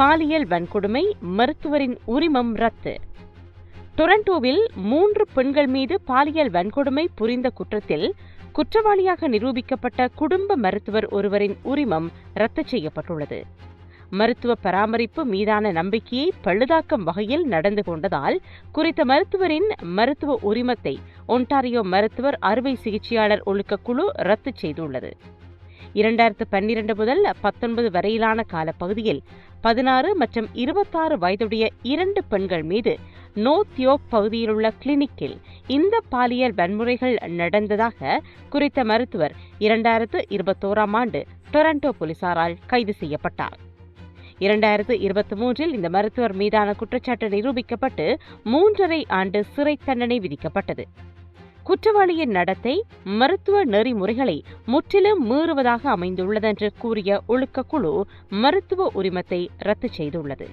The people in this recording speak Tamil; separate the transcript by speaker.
Speaker 1: பாலியல் வன்கொடுமை மருத்துவரின் உரிமம் ரத்து. டொரண்டோவில் மூன்று பெண்கள் மீது பாலியல் வன்கொடுமை புரிந்த குற்றத்தில் குற்றவாளியாக நிரூபிக்கப்பட்ட குடும்ப மருத்துவர் ஒருவரின் உரிமம் ரத்து செய்யப்பட்டுள்ளது. மருத்துவ பராமரிப்பு மீதான நம்பிக்கையை பழுதாக்கும் வகையில் நடந்து கொண்டதால் குறித்த மருத்துவரின் மருத்துவ உரிமத்தை ஒன்டாரியோ மருத்துவர் அறுவை சிகிச்சையாளர் ஒழுக்கக்குழு ரத்து செய்துள்ளது. இரண்டாயிரத்து பன்னிரண்டு முதல் பத்தொன்பது வரையிலான காலப்பகுதியில் பதினாறு மற்றும் இருபத்தாறு வயதுடைய இரண்டு பெண்கள் மீது நோ தியோக் பகுதியிலுள்ள கிளினிக்கில் இந்த பாலியல் வன்முறைகள் நடந்ததாக குறித்த மருத்துவர் இரண்டாயிரத்து இருபத்தோராம் ஆண்டு டொரண்டோ போலீசாரால் கைது செய்யப்பட்டார். இரண்டாயிரத்து இருபத்தி மூன்றில் இந்த மருத்துவர் மீதான குற்றச்சாட்டு நிரூபிக்கப்பட்டு மூன்றரை ஆண்டு சிறை தண்டனை விதிக்கப்பட்டது. குற்றவாளியின் நடத்தை மருத்துவ நெறிமுறைகளை முற்றிலும் மீறுவதாக அமைந்துள்ளதென்று கூறிய ஒழுக்க குழு மருத்துவ உரிமத்தை ரத்து செய்துள்ளது.